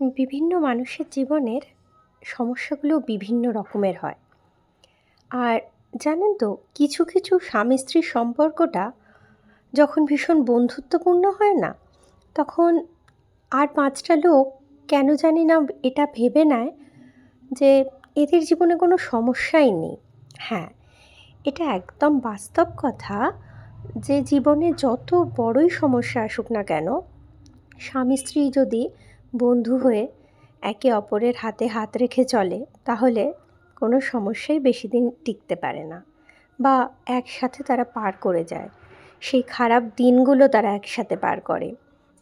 বিভিন্ন মানুষের জীবনের সমস্যাগুলো বিভিন্ন রকমের হয়। আর জানেন তো, কিছু কিছু স্বামী স্ত্রীর সম্পর্কটা যখন ভীষণ বন্ধুত্বপূর্ণ হয় না, তখন আর পাঁচটা লোক কেন জানি না এটা ভেবে নেয় যে এদের জীবনে কোনো সমস্যাই নেই। হ্যাঁ এটা একদম বাস্তব কথা যে জীবনে যত বড়ই সমস্যা আসুক না কেন, স্বামী স্ত্রী যদি বন্ধু হয়ে একে অপরের হাতে হাত রেখে চলে, তাহলে কোনো সমস্যাই বেশি দিন টিকতে পারে না। বা একসাথে তারা পার করে যায়। সেই খারাপ দিনগুলো তারা একসাথে পার করে।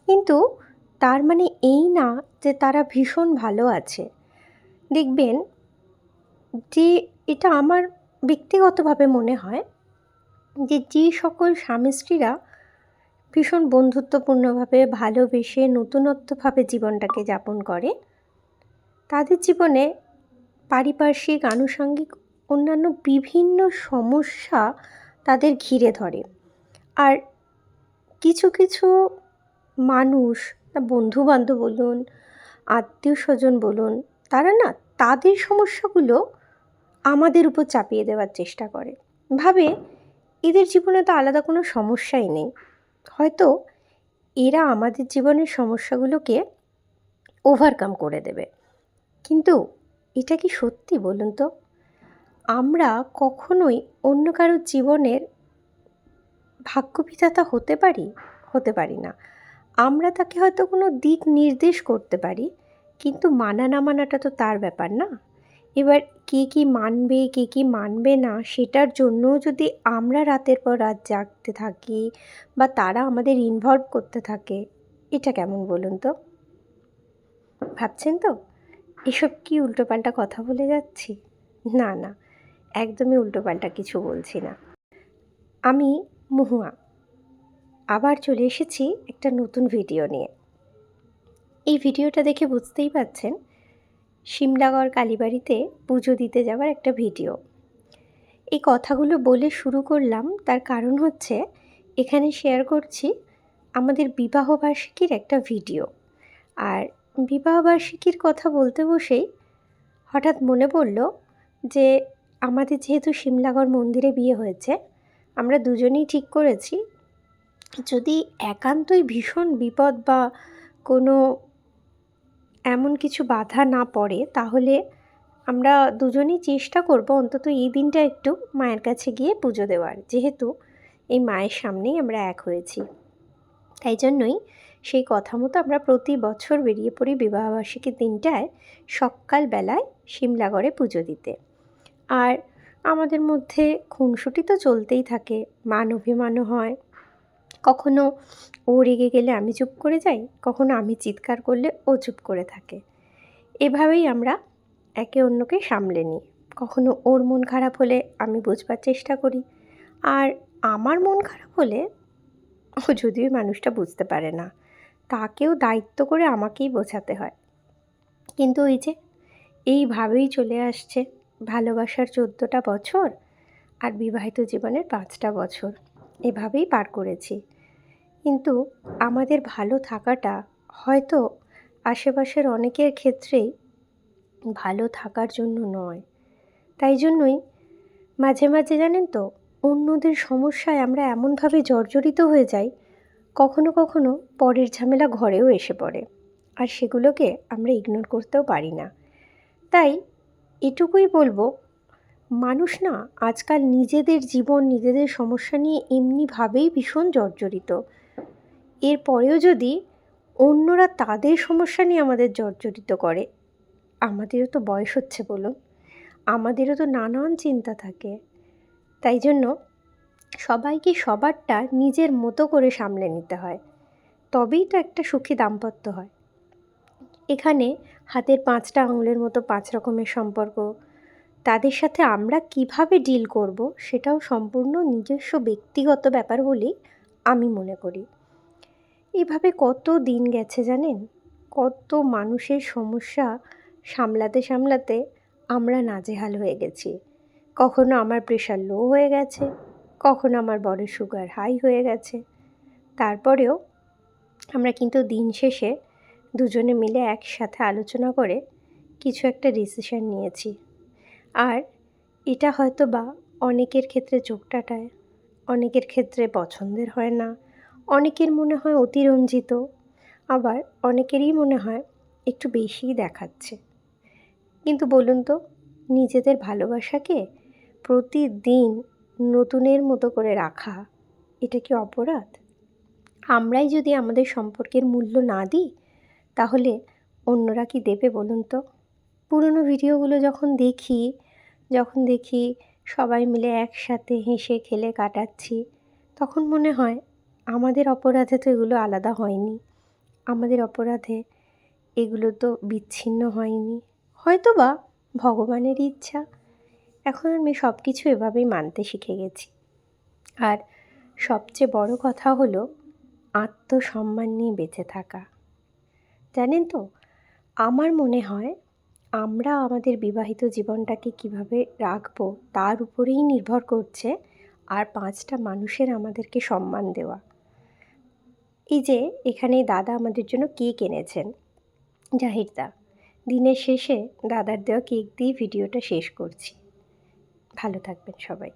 কিন্তু তার মানে এই না যে তারা ভীষণ ভালো আছে। দেখবেন যে এটা আমার ব্যক্তিগতভাবে মনে হয় যে যে সকল স্বামী স্ত্রীরা ভীষণ বন্ধুত্বপূর্ণভাবে ভালোবেসে নতুনত্বভাবে জীবনটাকে যাপন করে। তাদের জীবনে পারিপার্শ্বিক, আনুষঙ্গিক অন্যান্য বিভিন্ন সমস্যা তাদের ঘিরে ধরে। আর কিছু কিছু মানুষ, বন্ধুবান্ধব বলুন আত্মীয় স্বজন বলুন, তারা না তাদের সমস্যাগুলো আমাদের উপর চাপিয়ে দেওয়ার চেষ্টা করে। ভাবে এদের জীবনে তো আলাদা কোনো সমস্যাই নেই। হয়তো এরা আমাদের জীবনের সমস্যাগুলোকে ওভারকাম করে দেবে। কিন্তু এটা কি সত্যি বলুন তো? আমরা কখনোই অন্য কারোর জীবনের ভাগ্যবিধাতা হতে পারি? হতে পারি না। আমরা তাকে হয়তো কোনো দিক নির্দেশ করতে পারি, কিন্তু মানা না মানাটা তো তার ব্যাপার না। এবার কে কী মানবে, কে কী মানবে না, সেটার জন্য যদি আমরা রাতের পর রাত জাগতে থাকি বা তারা আমাদের ইনভলভ করতে থাকে, এটা কেমন বলুন তো? ভাবছেন তো? এসব কি উল্টোপাল্টা কথা বলে যাচ্ছি? না না, একদমই উল্টোপাল্টা কিছু বলছি না। আমি মহুয়া। আবার চলে এসেছি একটা নতুন ভিডিও নিয়ে। এই ভিডিওটা দেখে বুঝতেই পাচ্ছেন সিমলাগড় কালীবাড়িতে পুজো দিতে যাওয়ার একটা ভিডিও। এই কথাগুলো বলে শুরু করলাম, তার কারণ হচ্ছে এখানে শেয়ার করছি আমাদের বিবাহবার্ষিকীর একটা ভিডিও। আর বিবাহবার্ষিকীর কথা বলতে বসেই হঠাৎ মনে পড়ল যে, আমাদের যেহেতু সিমলাগড় মন্দিরে বিয়ে হয়েছে, আমরা দুজনেই ঠিক করেছি। যদি একান্তই ভীষণ বিপদ বা কোনো এমন কিছু বাধা না পড়ে, তাহলে আমরা দুজনেই চেষ্টা করব অন্তত এই দিনটা একটু মায়ের কাছে গিয়ে পুজো দেওয়ার। যেহেতু এই মায়ের সামনেই আমরা এক হয়েছি। তাই জন্যই সেই কথা মতো আমরা প্রতি বছর বেরিয়ে পড়ি বিবাহবার্ষিকীর দিনটায় সকালবেলায় সিমলাগড়ে পুজো দিতে। আর আমাদের মধ্যে খুনসুটি তো চলতেই থাকে, মান অভিমানও হয় কখনো ও রেগে গেলে আমি চুপ করে যাই, কখনো আমি চিৎকার করলে ও চুপ করে থাকে। এভাবেই আমরা একে অন্যকে সামলে নিই। কখনো ওর মন খারাপ হলে আমি বুঝবার চেষ্টা করি। আর আমার মন খারাপ হলে ও যদিও মানুষটা বুঝতে পারে না, তাকেও দায়িত্ব করে আমাকেই বোঝাতে হয়। কিন্তু ওই যে এইভাবেই চলে আসছে ভালোবাসার চোদ্দোটা বছর আর বিবাহিত জীবনের পাঁচটা বছর। এভাবেই পার করেছি। কিন্তু আমাদের ভালো থাকাটা হয়তো আশেপাশের অনেকের ক্ষেত্রেই ভালো থাকার জন্য নয়। তাই জন্যই মাঝে মাঝে জানেন তো, অন্যদের সমস্যায় আমরা এমনভাবে জর্জরিত হয়ে যাই, কখনো কখনো পরের ঝামেলা ঘরেও এসে পড়ে আর সেগুলোকে আমরা ইগনোর করতেও পারি না। তাই এটুকুই বলব মানুষ না আজকাল নিজেদের জীবন, নিজেদের সমস্যা নিয়ে এমনিভাবেই ভীষণ জর্জরিত। এরপরেও যদি অন্যরা তাদের সমস্যা নিয়ে আমাদের জর্জরিত করে, আমাদেরও তো বয়স হচ্ছে বলুন, আমাদেরও তো নানান চিন্তা থাকে। তাই জন্য সবাইকে সবারটা নিজের মতো করে সামলে নিতে হয়, তবেই তো একটা সুখী দাম্পত্য হয়। এখানে হাতের পাঁচটা আঙুলের মতো পাঁচ রকমের সম্পর্ক তাদের সাথে আমরা কীভাবে ডিল করব সেটাও সম্পূর্ণ নিজস্ব ব্যক্তিগত ব্যাপার বলেই আমি মনে করি। এভাবে কত দিন গেছে জানেন? কত মানুষের সমস্যা সামলাতে সামলাতে আমরা নাজেহাল হয়ে গেছি। কখনো আমার প্রেশার লো হয়ে গেছে, কখনো আমার বড় সুগার হাই হয়ে গেছে। তারপরেও আমরা কিন্তু দিন শেষে দুজনে মিলে একসাথে আলোচনা করে কিছু একটা ডিসিশন নিয়েছি। আর এটা হয়তো বা অনেকের ক্ষেত্রে চোখ টাটায়, অনেকের ক্ষেত্রে পছন্দের হয় না, অনেকের মনে হয় অতিরঞ্জিত, আবার অনেকেরই মনে হয় একটু বেশিই দেখাচ্ছে। কিন্তু বলুন তো, নিজেদের ভালোবাসাকে প্রতিদিন নতুনের মতো করে রাখা, এটা কি অপরাধ? আমরাই যদি আমাদের সম্পর্কের মূল্য না দিই, তাহলে অন্যরা কি দেবে বলুন তো? পুরনো ভিডিওগুলো যখন দেখি যখন দেখি সবাই মিলে একসাথে হেসে খেলে কাটাচ্ছি, তখন মনে হয় আমাদের অপরাধে তো এগুলো আলাদা হয়নি। আমাদের অপরাধে এগুলো তো বিচ্ছিন্ন হয়নি। হয়তো বা ভগবানের ইচ্ছা। এখন আমি সব কিছু এভাবেই মানতে শিখে গেছি। আর সবচেয়ে বড় কথা হলো আত্মসম্মান নিয়ে বেঁচে থাকা। জানেন তো, আমার মনে হয় আমরা আমাদের বিবাহিত জীবনটাকে কীভাবে রাখব তার উপরেই নির্ভর করছে আর পাঁচটা মানুষের আমাদেরকে সম্মান দেওয়া। এই যে এখানে দাদা আমাদের জন্য কেক এনেছেন। জাহিরদা, দিনের শেষে দাদার দেওয়া কেক দিয়ে ভিডিওটা শেষ করছি। ভালো থাকবেন সবাই।